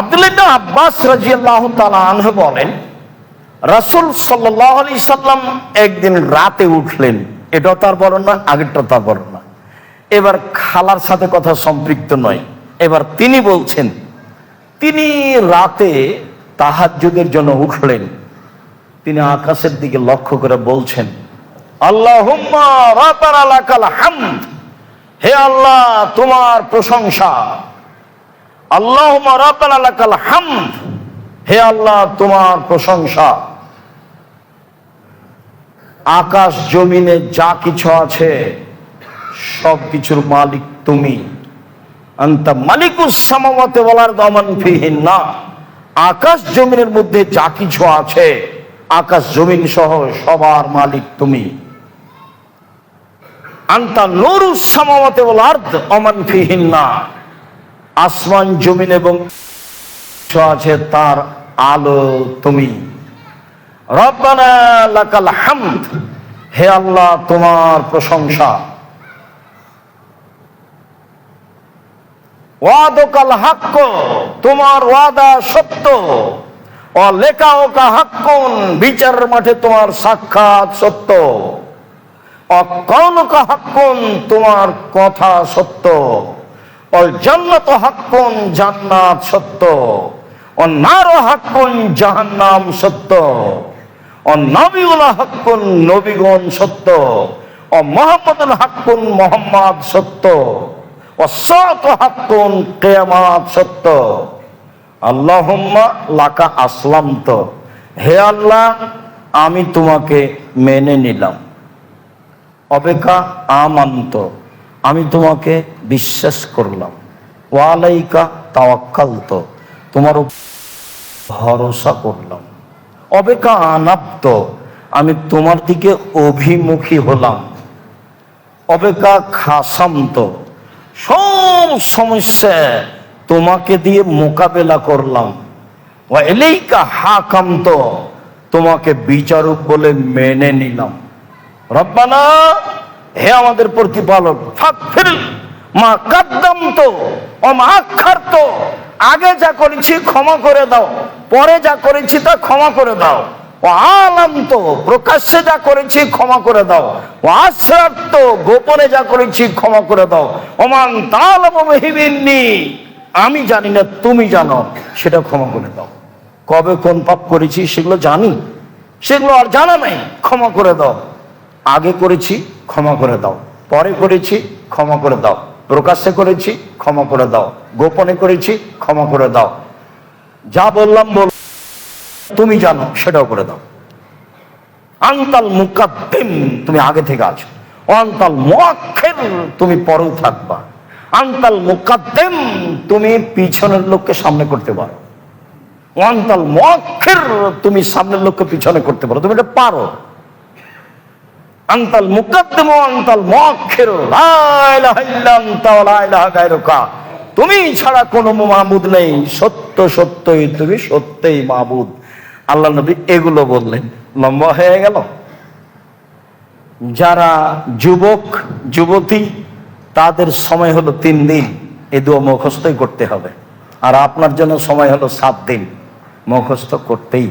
আব্দুল্লাহ আব্বাস রাজিয়াল্লাহ তালাহ বলেন, রাসুল সাল্লাহ আলি সাল্লাম একদিন রাতে উঠলেন। এটাও তার বর্ণনা আগেরটা তার বর্ণনা এবার খালার সাথে কথা সম্পৃক্ত নয়। এবার তিনি বলছেন, তিনি রাতে তাহাজ্জুদের জন্য উঠলেন। তিনি আকাশের দিকে লক্ষ্য করে বলছেন হামদ। হে আল্লাহ, তোমার প্রশংসা। রাতার হে আল্লাহ, তোমার প্রশংসা। আকাশ জমিনে যা কিছু আছে, সব কিছুর মালিক তুমি। আন্তা মালিকুস বলার দমন ফিহীন না আকাশ জমিনের মধ্যে যা কিছু আছে, আকাশ জমিন সহ সবার মালিক তুমি। আন্তা নুরুস সামাওয়াতে বলার অমান ফিহিন না আসমান, জমিন এবং আছে, তার আলো তুমি। হে আল্লাহ, তোমার প্রশংসা। ওয়াদকাল হাক্ক, তোমার ওয়াদা সত্য। ও লেখা ওকা হাক্কুন বিচারের মাঠে তোমার সাক্ষাৎ সত্য। অকৌনকা হাক্কুন, তোমার কথা সত্য। ও জান্নাত হাক্কুন সত্য। ও নার হাক্কুন, জাহান্নাম সত্য। ও নবীগুলা হাক্কুন, নবীগণ সত্য। ও মোহাম্মদুল হাক্কুন, মোহাম্মদ সত্য। ও সত হাক্কুন, কেয়ামাত সত্য। আল্লাহুম্মা লাকা আসলাম তো হে আল্লাহ, আমি তোমাকে মেনে নিলাম। অপেক্ষা আমান্ত। আমি তোমাকে বিশ্বাস করলাম। ওয়ালাইকা তাওয়াক্কাল তো তোমার ভরসা করলাম। অবেকা আনাপ্ত আমি তোমার দিকে অভিমুখী হলাম। অবেকা খাসান্ত সব সমস্যা তোমাকে দিয়ে মোকাবেলা করলাম। ও এলেইকা হাকান্ত তোমাকে বিচারক বলে মেনে নিলাম। রব্বানা হে আমাদের প্রতিপালক মা কাদ্দাম তো মা তো আগে যা করেছি ক্ষমা করে দাও, পরে যা করেছি তা ক্ষমা করে দাও। ও প্রকাশ্যে যা করেছি ক্ষমা করে দাও। ও তো গোপনে যা করেছি ক্ষমা করে দাও। ওমান তালাম আমি জানি না তুমি জানো, সেটা ক্ষমা করে দাও। কবে কোন পাপ করেছি সেগুলো জানি, সেগুলো আর জানা নাই, ক্ষমা করে দাও। আগে করেছি, ক্ষমা করে দাও। পরে করেছি, ক্ষমা করে দাও। প্রকাশ্যে করেছি, ক্ষমা করে দাও। গোপনে করেছি, ক্ষমা করে দাও। যা বললাম বল, তুমি জানো, সেটাও করে দাও। আন্তাল মুকাদ্দিম, তুমি আগে থেকে আছো। অন্তাল মুআক্ষির তুমি পরেও থাকবা। আন্তাল মুকাদ্দিম, তুমি পিছনের লোককে সামনে করতে পারো। অন্তাল মুআক্ষির তুমি সামনের লোককে পিছনে করতে পারো। তুমি এটা পারো। আন্তাল মুকাদ্দিম, আন্তাল গায়রুকা। তুমি ছাড়া কোনো মাহবুদ নেই। সত্য সত্যই, তুমি সত্যই মাহবুদ আল্লাহ নবী এগুলো বললেন। লম্বা হয়ে গেল। যারা যুবক, যুবতী, তাদের সময় হলো তিন দিন। এ দুয়া মুখস্থই করতে হবে। আর আপনার জন্য সময় হলো সাত দিন। মুখস্থ করতেই।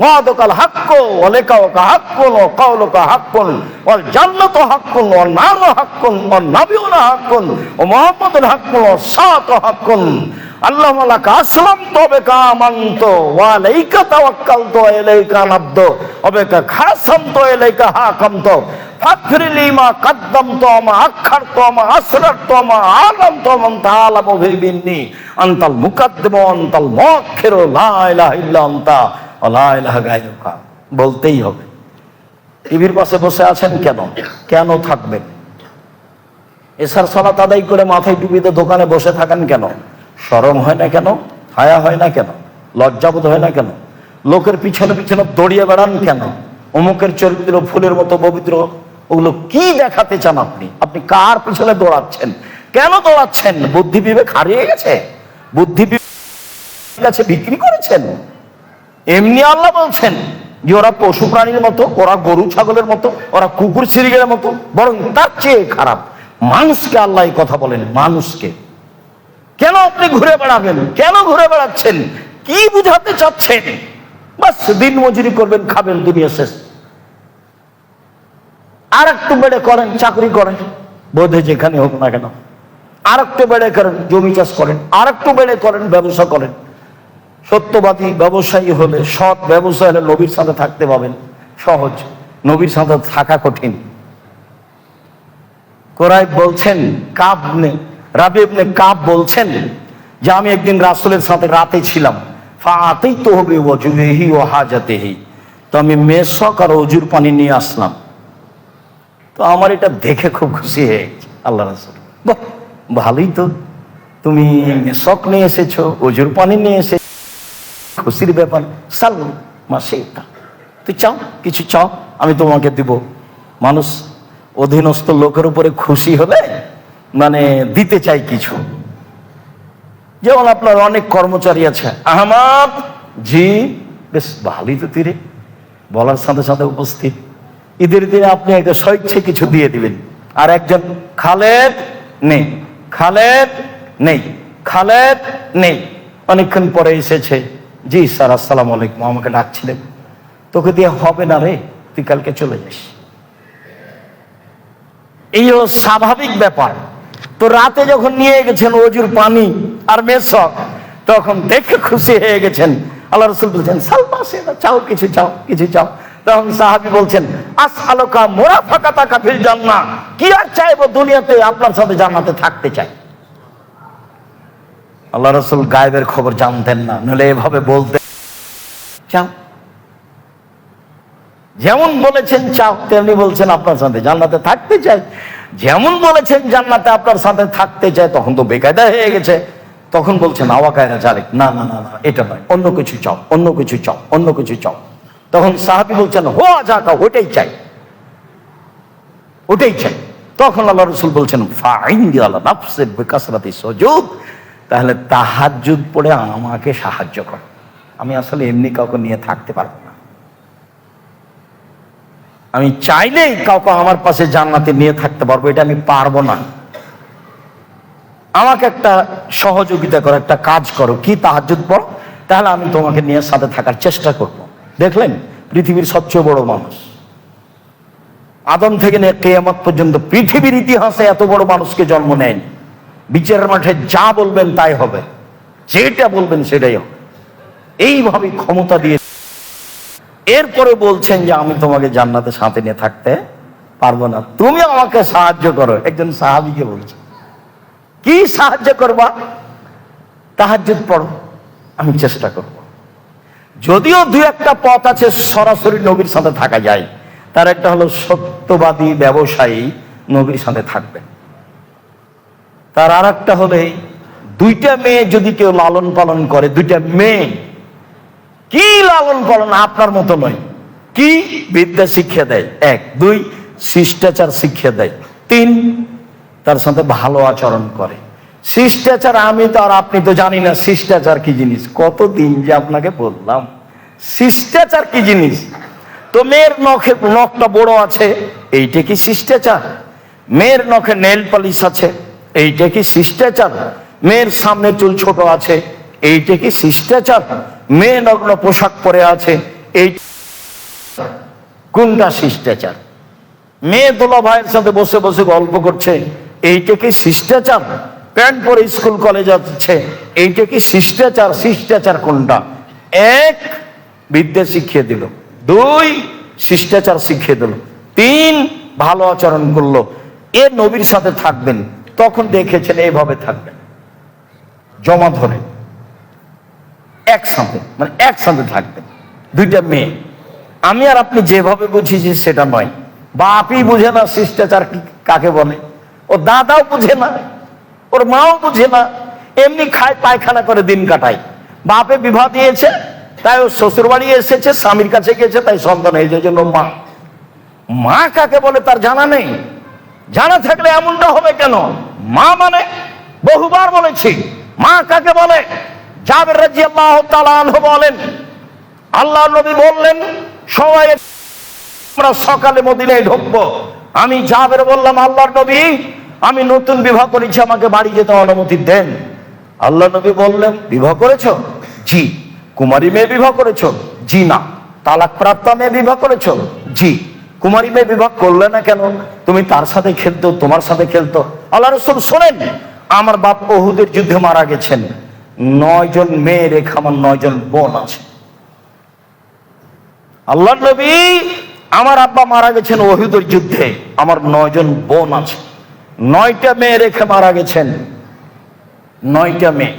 ওয়াদুকাল হাক্কু ওয়া লিকাউকা হাক্কুন আল্লাহ বলতেই হবে। টিভির পাশে বসে আছেন কেন? কেন থাকবেন? এসার সালাত আদায় করে মাথায় টুপিতে দোকানে বসে থাকেন কেন? সরম হয় না কেন? হায়া হয় না কেন? লজ্জাবোধ হয় না কেন? লোকের পিছনে পিছনে দড়িয়ে বেড়ান কেন? অমুকের চরিত্র, ফুলের মতো পবিত্র, ওগুলো কি দেখাতে চান আপনি? আপনি কার পিছনে দৌড়াচ্ছেন? কেন দৌড়াচ্ছেন? বুদ্ধি বিবেক হারিয়ে গেছে? বুদ্ধি বিবেক বিক্রি করেছেন? এমনি আল্লাহ বলছেন যে ওরা পশু প্রাণীর মতো, ওরা গরু ছাগলের মতো, ওরা কুকুর সিরিগের মতো, বরং তার চেয়ে খারাপ। মানুষকে আল্লাহ কথা বলেন, মানুষকে। কেন আপনি ঘুরে বেড়াবেন? কেন ঘুরে বেড়াচ্ছেন? কি বুঝাতে চাচ্ছেন? বাস, দিন মজুরি করবেন, খাবেন, দুনিয়া শেষ। আর একটু বেড়ে করেন, চাকরি করেন, বোধে যেখানে হোক না কেন। আর একটু বেড়ে করেন, জমি চাষ করেন আর একটু বেড়ে করেন, ব্যবসা করেন। সত্যবাদী ব্যবসায়ী হলে, সৎ ব্যবসায় হলে নবীর সাথে থাকতে পাবেন। সহজ। নবীর সাথে থাকা কঠিন। কোরআব বলছেন, কাব নে, রাবি ইবনে কাব বলছেন যে, আমি একদিন রাসূলের সাথে রাতে ছিলাম। ফাতেই তো হবে ওজুহি ও তো আমি আর অজুর পানি নিয়ে আসলাম। তো আমার এটা দেখে খুব খুশি হয়ে আল্লাহ রাসূল। বাহ, ভালোই তো। তুমি মেসক নিয়ে এসেছ, অজুর পানি নিয়ে এসে খুশির ব্যাপার। সাল মাসে তুই চাও? কিছু চাও? আমি তোমাকে দিব। মানুষ অধীনস্থ লোকের উপরে খুশি হলে মানে দিতে চাই কিছু। যেমন আপনার অনেক কর্মচারী আছে। আহমাদ জি, বেশ ভালোই তো তীরে। বলার সাথে সাথে উপস্থিত। ঈদের দিনে আপনি একটা স্বইচ্ছে কিছু দিয়ে দিবেন। আর একজন খালেদ নেই। খালেদ নেই। খালেদ নেই। অনেকক্ষণ পরে এসেছে। জি, স্যার, আসসালাম আলাইকুম। আমাকে ডাকছিলেন। তোকে দিয়ে হবে না রে, তুই কালকে চলে যাস। এই স্বাভাবিক ব্যাপার। তো রাতে যখন নিয়ে গেছেন অজুর পানি আর মেসক, তখন দেখে খুশি হয়ে গেছেন। আল্লাহ রসুল বলছেন সালমা চাও, কিছু চাও কিছু চাও। তখন সাহাবি বলছেন আস আলোকা মোরা ফাঁকা তাকা ফিল জান্না কি আর চাইব দুনিয়াতে আপনার সাথে জান্নাতে থাকতে চাই? আল্লাহ রসুল গায়েবের খবর জানতেন না। নলে এভাবে বলতে চাও? যেমন বলেছেন চাও, তেমনি বলছেন আপনার সাথে জান্নাতে থাকতে চাই। যেমন বলেছেন জান্নাতে আপনার সাথে থাকতে চায় তখন তো বেকায়দা হয়ে গেছে। তখন বলছেন, আওয়া কায়দা চালেক না না না এটা নয়। অন্য কিছু চাও, অন্য কিছু চাও, অন্য কিছু চাও। তখন সাহাবি বলছেন, হো, আজাকা, ওটাই চাই। ওটাই চাই। তখন আল্লাহ রসুল বলছেন ফাইন আল্লাহ নাফসে বেকাসরাতি সজুদ। তাহলে তাহাজ্জুদ পড়ে আমাকে সাহায্য কর। আমি আসলে এমনি কাউকে নিয়ে থাকতে পারব না। আমি চাইলেই কাউকে আমার পাশে জান্নাতে নিয়ে থাকতে পারব, এটা আমি পারব না। আমাকে একটা সহযোগিতা করো, একটা কাজ করো। কি তাহাজুদ পড়ো? তাহলে আমি তোমাকে নিয়ে সাথে থাকার চেষ্টা করব। দেখলেন, পৃথিবীর সবচেয়ে বড় মানুষ। আদম থেকে নিয়ে কেয়ামত পর্যন্ত পৃথিবীর ইতিহাসে এত বড় মানুষকে জন্ম নেয়নি। বিচারের মাঠে যা বলবেন তাই হবে। যেটা বলবেন সেটাই হবে। এইভাবে ক্ষমতা দিয়ে এরপরে বলছেন যে, আমি তোমাকে জান্নাতে সাথে নিয়ে থাকতে পারব না। তুমি আমাকে সাহায্য করো। একজন সাহাবিকে বলছে। কি সাহায্য করবা? তাহাজ্জুদ পড়ো, আমি চেষ্টা করব। যদিও দু একটা পথ আছে সরাসরি নবীর সাথে থাকা যায়, তার একটা হলো সত্যবাদী ব্যবসায়ী নবীর সাথে থাকবে তার আর একটা হলে দুইটা মেয়ে যদি কেউ লালন পালন করে, দুইটা মেয়ে, কি লালন পালন? আপনার মতো নয়। কি বিদ্যা শিক্ষা দেয়? এক। দুই, শিষ্টাচার শিক্ষা দেয়। তিন, তার সাথে ভালো আচরণ করে। শিষ্টাচার আমি তো আর আপনি তো জানি না শিষ্টাচার কি জিনিস। কতদিন যে আপনাকে বললাম। শিষ্টাচার কি জিনিস? তো মেয়ের নখে নখটা বড় আছে, এইটা কি শিষ্টাচার? মেয়ের নখে নেল পালিশ আছে এইটা কি শিষ্টাচার? মেয়ের সামনে চুল ছোট আছে, এইটা কি শিষ্টাচার? মেয়ে নগ্ন পোশাক পরে আছে, এই কোনটা শিষ্টাচার? মেয়ে দোলা ভাইয়ের সাথে বসে বসে গল্প করছে, এইটা কি শিষ্টাচার? প্যান্ট পরে স্কুল কলেজ যাচ্ছে, এইটা কি শিষ্টাচার? শিষ্টাচার কোনটা? এক, বিদ্যা শিখিয়ে দিল। দুই, শিষ্টাচার শিখিয়ে দিল। তিন, ভালো আচরণ করল। এ নবীর সাথে থাকবেন। তখন দেখেছেন এইভাবে থাকবেন। জমা ধরে। একসাথে মানে একসাথে থাকবেন। দুইটা মেয়ে। আমি আর আপনি যেভাবে বুঝিয়েছি সেটা নয়। বাপই বুঝে না, শিষ্টাচার কাকে বলে? ও দাদাও বুঝে না, ওর মাও বুঝে না। এমনি খায়, পায়খানা করে দিন কাটায়। বাপে বিবাহ দিয়েছে, তাই ও শ্বশুর বাড়ি এসেছে, স্বামীর কাছে গেছে, তাই সন্তান হয়েছে জন্য মা। মা কাকে বলে তার জানা নেই। জানা থাকলে এমনটা হবে কেন? মা মানে বহুবার বলেছি। মা কাকে বলে? বলেন, আল্লাহ নবী বললেন, সবাই আমরা সকালে মদিনায় ঢুকবো। আমি জাবের বললাম, আল্লাহর নবী, আমি নতুন বিবাহ করেছি, আমাকে বাড়ি যেতে অনুমতি দেন। আল্লাহ নবী বললেন, বিবাহ করেছ? জি। কুমারী মেয়ে বিবাহ করেছ? জি না। তালাক প্রাপ্ত মেয়ে বিবাহ করেছ? জি। কুমারী মেয়ে বিবাহ করলে না কেন? তুমি তার সাথে খেলতো, তোমার সাথে খেলতো। আল্লাহ রসুল শোনেন, আমার বাপ ওহুদের যুদ্ধে মারা গেছেন। নয় জন মেয়ে রেখে আমার নয় জন বোন আছে। আল্লাহ নবী আমার আব্বা মারা গেছেন ওহিদুর যুদ্ধে, আমার নয়জন বোন আছে। নয়টা মেয়ে রেখে মারা গেছেন। নয়টা মেয়ে।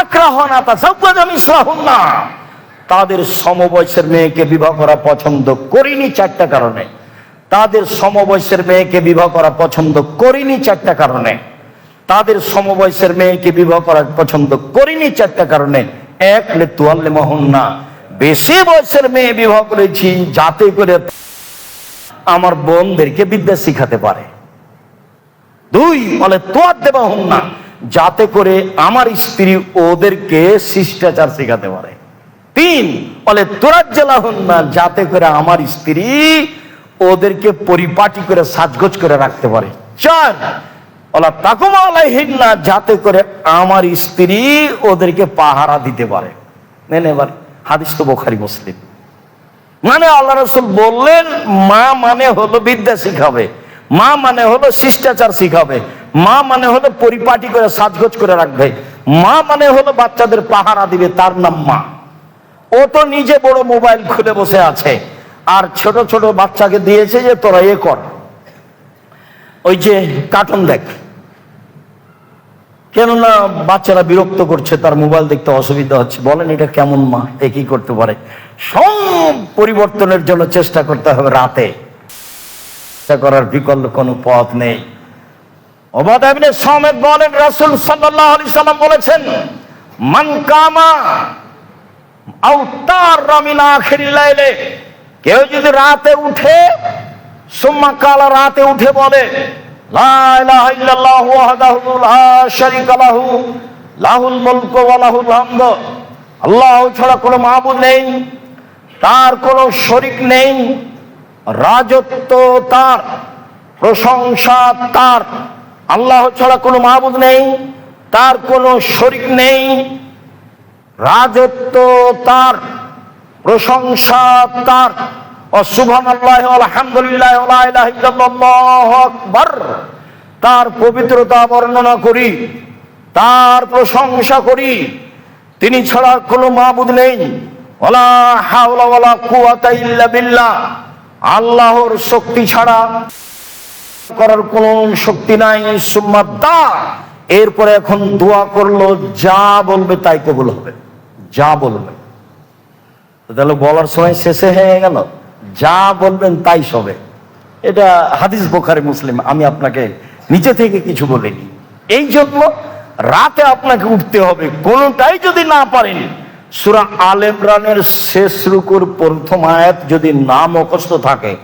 আক্রাহনা তা না তাদের সমবয়সের মেয়েকে বিবাহ করা পছন্দ করিনি চারটা কারণে। তাদের সমবয়সের মেয়েকে বিবাহ করা পছন্দ করিনি চারটা কারণে। তাদের সমবয়সের মেয়েকে বিবাহ করা পছন্দ করিনি চারটা কারণে। এক লে তুয়াল্লে মোহন্না, বেশি বয়সের মেয়ে বিবাহ করেছি যাতে করে আমার বোনদেরকে বিদ্যা শিখাতে পারে। দুই, বলে তোয়ার দেবা হন না যাতে করে আমার স্ত্রী ওদেরকে শিষ্টাচার শেখাতে পারে। তিন, বলে তোরার জেলা হন না যাতে করে আমার স্ত্রী ওদেরকে পরিপাটি করে, সাজগোজ করে রাখতে পারে। চার, বলা তাকুমা আলাইহিন না যাতে করে আমার স্ত্রী ওদেরকে পাহারা দিতে পারে। এবার, হাদিস তো বোখারি, মুসলিম। মানে আল্লাহ রসুল বললেন, মা মানে হলো বিদ্যা শিখাবে, মা মানে হলো শিষ্টাচার শিখাবে, মা মানে হলো পরিপাটি করে, সাজগোজ করে রাখবে, মা মানে হলো বাচ্চাদের পাহারা দিবে, তার নাম মা। ও তো নিজে বড় মোবাইল খুলে বসে আছে। আর ছোট ছোট বাচ্চাকে দিয়েছে যে তোরা এ কর। ওই যে কার্টুন দেখ। কেননা বাচ্চারা বিরক্ত করছে, তার মোবাইল দেখতে অসুবিধা হচ্ছে। বলেন এটা কেমন মা, এ কি করতে পারে? সব পরিবর্তনের জন্য চেষ্টা করতে হবে রাতে। করার বিকল্প কোনো পথ নেই। সামেদ বলেন, রাসুল সাল্লাম বলেছেন, মান কামা আও তার মিন আখিরিল লাইলে কেউ যদি রাতে উঠে, সুম্মা কালা রাতে উঠে বলে লাহুল মুলকু লাহুল হামদ। আল্লাহ ছাড়া কোনো মাবুদ নেই, তার কোনো শরিক নেই, রাজত্ব তার, প্রশংসা তার। আল্লাহ ছাড়া কোনো মাহবুদ নেই, তার কোনো শরিক নেই রাজত্ব তার, প্রশংসা তার। তার পবিত্রতা বর্ণনা করি, তার প্রশংসা করি। তিনি ছাড়া কোনো মাহবুদ নেই। আল্লাহর শক্তি ছাড়া করার কোন শক্তি নাই। সুম্মাদ্দা এরপরে এখন দোয়া করল, যা বলবে তাই কবুল হবে। যা বলবেন। তাহলে বলার সময় শেষে হয়ে গেল। যা বলবেন তাই সবে। এটা হাদিস বোখারি, মুসলিম। আমি আপনাকে নিচে থেকে কিছু বলিনি। এই জন্য রাতে আপনাকে উঠতে হবে। কোনটাই যদি না পারেন, সুরা আল ইমরানের শেষ রুকুর প্রথম আয়াত যদি না মুখস্থ থাকে,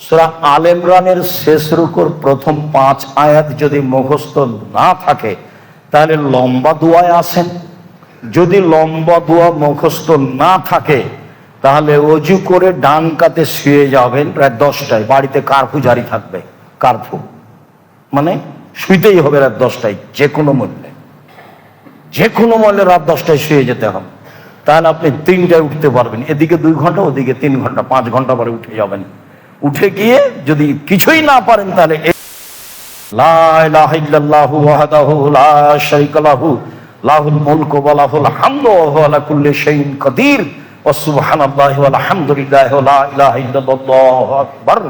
সুরা আল ইমরানের শেষ রুকুর প্রথম পাঁচ আয়াত যদি মুখস্থ না থাকে, তাহলে লম্বা দোয়ায় আসেন। যদি লম্বা দোয়া মুখস্থ না থাকে, তাহলে অজু করে ডান কাতে শুয়ে যাবেন প্রায় দশটায়। বাড়িতে কারফু জারি থাকবে, কারফু। মানে শুইতেই হবে রাত দশটায় যে কোনো মূল্যে। যে কোনো মূল্যে রাত দশটায় শুয়ে যেতে হবে। তাহলে আপনি তিনটায় উঠতে পারবেন। এদিকে দুই ঘণ্টা, ওদিকে তিন ঘণ্টা, পাঁচ ঘণ্টা পরে উঠে যাবেন। উঠে গিয়ে যদি কিছুই না পারেন, তাহলে লা লা লাহু লাহুল মুলকু হামদু ওয়া আলা কুল্লি শাইইন কাদির। ওয়া সুবহানাল্লাহি ওয়া আলহামদুলিল্লাহি লা ইলাহা ইল্লাল্লাহু আকবার।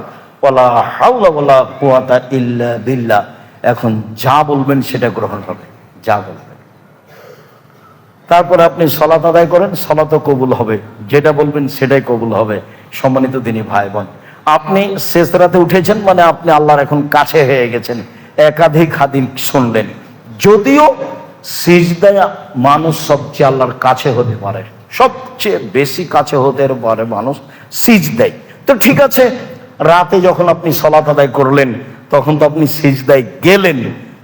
ওয়া লা হাওলা ওয়া লা কুওয়াতা ইল্লা বিল্লাহ। এখন যা বলবেন সেটা গ্রহণ হবে। যা বলবেন। তারপর আপনি সলাত আদায় করেন, সলাতও কবুল হবে। যেটা বলবেন সেটাই কবুল হবে। সম্মানিত তিনি ভাই বোন আপনি শেষ রাতে উঠেছেন মানে আপনি আল্লাহর এখন কাছে হয়ে গেছেন। একাধিক হাদিস শুনলেন। যদিও সিজদায় মানুষ সবচেয়ে আল্লাহর কাছে হতে পারে। সবচেয়ে বেশি কাছে হতে পারে মানুষ সিজ দেয় তো ঠিক আছে, রাতে যখন আপনি সলাত আদায় করলেন, তখন তো আপনি সিজদায় গেলেন।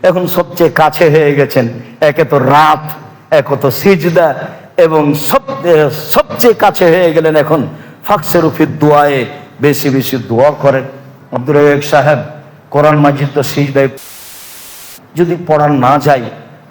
এখন সবচেয়ে কাছে হয়ে গেছেন, একে তো রাত, একে তো সিজদা, এবং সব- সবচেয়ে কাছে হয়ে গেলেন এখন ফাকসের উফির দোয়ায়ে বেশি বেশি দোয়া করেন। আব্দুর সাহেব, কোরআন মাজিদ তো সিজদায়, যদি পড়ান না যায়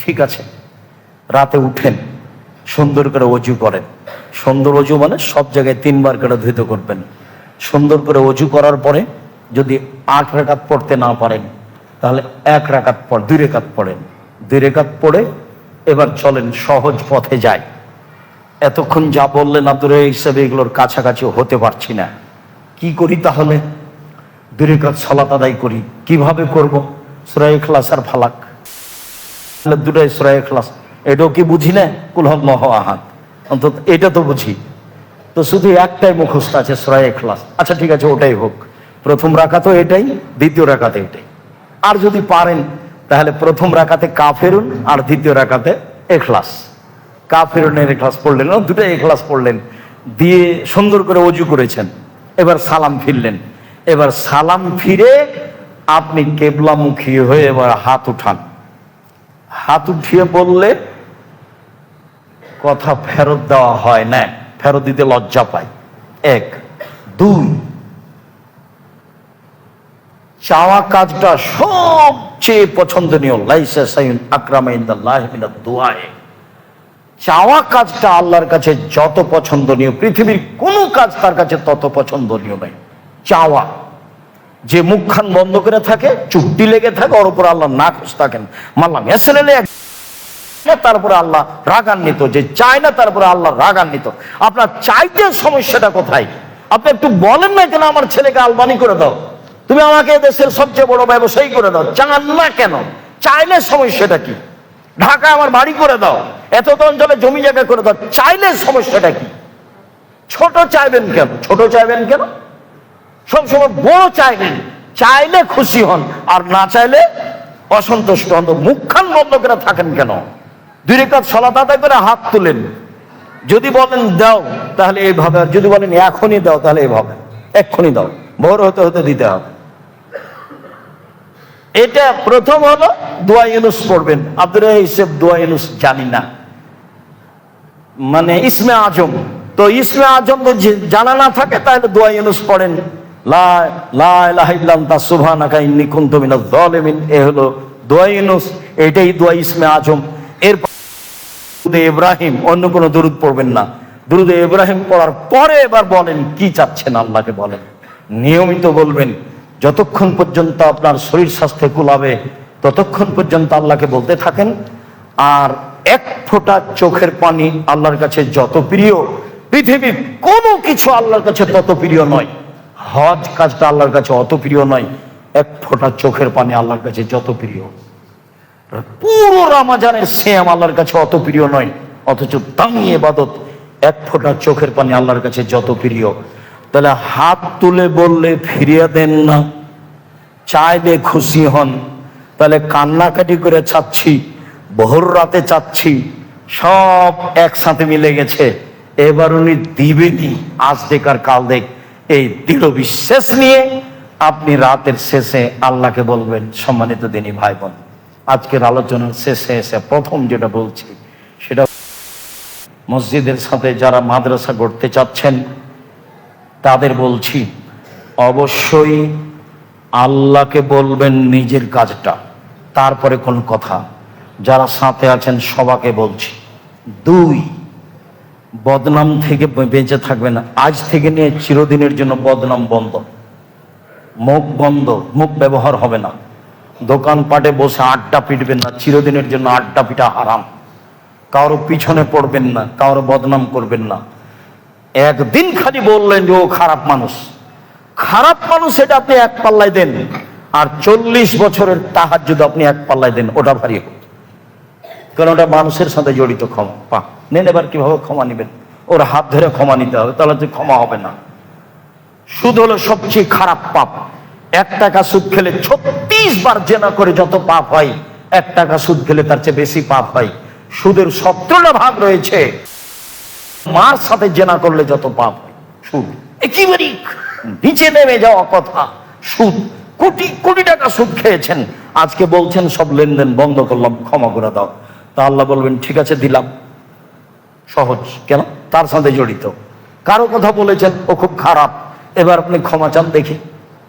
ঠিক আছে, রাতে উঠেন, সুন্দর করে অজু করেন। সুন্দর অজু মানে সব জায়গায় তিনবার করে ধুইতে করবেন। সুন্দর করে অজু করার পরে যদি আট রেখাত পড়তে না পারেন, তাহলে এক রেখাত পর দুই রেখাত পড়েন। দুই রেখাত পড়ে এবার চলেন সহজ পথে যায় এতক্ষণ যা বললেন আব্দুর হিসাবে এগুলোর কাছাকাছি হতে পারছি না। কি করি তাহলে? দুই রেখাত সালাত আদায় করি। কীভাবে করব? সুরাই ইখলাস আর ফালাক। দুটাই সুরাই ক্লাস এটাও কি বুঝি না? কুলহল্লাহ আহাদ। অন্তত এটা তো বুঝি। তো শুধু একটাই মুখস্থ আছে সুরাই ক্লাস আচ্ছা ঠিক আছে, ওটাই হোক। প্রথম রাখা তো এটাই, দ্বিতীয় রাখাতে এটাই। আর যদি পারেন, তাহলে প্রথম রাখাতে কাফেরুন আর দ্বিতীয় রাখাতে এখলাস কাফেরুনের এখলাস পড়লেন না দুটাই এখলাস পড়লেন। দিয়ে সুন্দর করে অজু করেছেন। এবার সালাম ফিরলেন। এবার সালাম ফিরে আপনি কেবলামুখী হয়ে এবার হাত উঠান। হাত উঠিয়ে বললে, কথা ফেরত দেওয়া হয় না, ফেরত দিতে লজ্জা পায়। এক। দুই। চাওয়া কাজটা সবচেয়ে পছন্দনীয় চাওয়া কাজটা আল্লাহর কাছে যত পছন্দনীয়, পৃথিবীর কোনো কাজ তার কাছে তত পছন্দনীয় নাই চাওয়া। যে মুখখান বন্ধ করে থাকে চুক্তি লেগে থাকে, ওর উপর আল্লাহ না খুশ থাকেন। এসেলে তারপরে আল্লাহ রাগান্বিত, যে চায় না তারপরে আল্লাহ রাগান্বিত। আপনার চাইতে সমস্যাটা কোথায়? আপনি একটু বলেন না কেন আমার ছেলেকে আলবানি করে দাও। তুমি আমাকে দেশের সবচেয়ে বড় ব্যবসায়ী করে দাও। চান না কেন? চাইলে সমস্যাটা কি? ঢাকা আমার বাড়ি করে দাও। এত তো অঞ্চলে জমি জায়গা করে দাও। চাইলে সমস্যাটা কি? ছোট চাইবেন কেন? ছোট চাইবেন কেন? সবসময় বড় চাইবেন চাইলে খুশি হন, আর না চাইলে অসন্তুষ্ট হন। মুখখান বন্ধ করে থাকেন কেন? দুই রেখাত সলাত আদায় করে হাত তুলেন। যদি বলেন দাও, তাহলে এইভাবে। আর যদি বলেন এখনই দাও, তাহলে এইভাবে। এক্ষুনি দাও। ভোর হতে হতে দিতে হবে। এটা প্রথম হলো দোয়া ইউনুস পড়বেন। আব্দুল হিসেব দোয়া ইউনুস জানি না। মানে ইসমে আজম। তো ইসমে আজম জানা না থাকে, তাহলে দোয়া ইউনুস পড়েন। এ হলো দোয়া ইউনুস, এটাই দোয়া ইসমে আজম। এর ইব্রাহিম, অন্য কোনো দরুদ পড়বেন না। দুরুদে ইব্রাহিম পড়ার পরে এবার বলেন, কি চাচ্ছেন আল্লাহকে বলেন? নিয়মিত বলবেন, যতক্ষণ পর্যন্ত আপনার শরীর স্বাস্থ্য কুলাবে ততক্ষণ পর্যন্ত আল্লাহকে বলতে থাকেন। আর এক ফোঁটা চোখের পানি আল্লাহর কাছে যত প্রিয়, পৃথিবীর কোনো কিছু আল্লাহর কাছে তত প্রিয় নয়। হজ কাজটা আল্লাহর কাছে অত প্রিয় নয়, এক ফোঁটা চোখের পানি আল্লাহর কাছে যত প্রিয়। পুরো রামাজানের শ্যাম আল্লাহর কাছে অত প্রিয় নয়, অথচ দামি এবাদত এক ফোঁটা চোখের পানি আল্লাহর কাছে যত প্রিয়। তাহলে হাত তুলে বললে ফিরিয়ে দেন না চাইলে খুশি হন। তাহলে কান্নাকাটি করে চাচ্ছি ভোর রাতে চাচ্ছি, সব একসাথে মিলে গেছে। এবার উনি দিবেনই, আজ দেখ আর কাল দেখ। এই দৃঢ় বিশ্বাস নিয়ে আপনি রাতের শেষে আল্লাহকে বলবেন, সম্মানিত দিনী ভাই বোন আজকের আলোচনার শেষে এসে প্রথম যেটা বলছি, সেটা মসজিদের সাথে যারা মাদ্রাসা গড়তে চাচ্ছেন, তাদের বলছি, অবশ্যই আল্লাহকে বলবেন নিজের কাজটা। তারপরে কোন কথা, যারা সাথে আছেন সবাকে বলছি, দুই বদনাম থেকে বেঁচে থাকবেন আজ থেকে নিয়ে চিরদিনের জন্য বদনাম বন্ধ। মুখ বন্ধ, মুখ ব্যবহার হবে না। দোকানপাটে বসে আড্ডা পিটবেন না, চিরদিনের জন্য আড্ডা পিটা হারাম। কারও পিছনে পড়বেন না, কারও বদনাম করবেন না। একদিন খালি বললেন যে, ও খারাপ মানুষ। খারাপ মানুষ এটা আপনি এক পাল্লায় দেন, আর চল্লিশ বছরের তাহার যদি আপনি এক পাল্লায় দেন, ওটা ভারী হোক কারণ ওটা মানুষের সাথে জড়িত ক্ষমা। পা, নেন এবার কীভাবে ক্ষমা নেবেন? ওর হাত ধরে ক্ষমা নিতে হবে, তাহলে তো ক্ষমা হবে না। সুদ হলো সবচেয়ে খারাপ পাপ। এক টাকা সুদ খেলে ছত্রিশ বার জেনা করে যত পাপ হয়, এক টাকা সুদ খেলে তার চেয়ে বেশি পাপ হয়। সুদের সতেরোটা ভাগ রয়েছে। মার সাথে জেনা করলে যত পাপ সুদ। একেবারে নিচে নেমে যাওয়া কথা, সুদ। কোটি কোটি টাকা সুদ খেয়েছেন। আজকে বলছেন, সব লেনদেন বন্ধ করলাম, ক্ষমা করে দাও। তা আল্লাহ বলবেন, ঠিক আছে, দিলাম। সহজ। কেন? তার সাথে জড়িত। কারও কথা বলেছেন, ও খুব খারাপ। এবার আপনি ক্ষমা চান দেখি।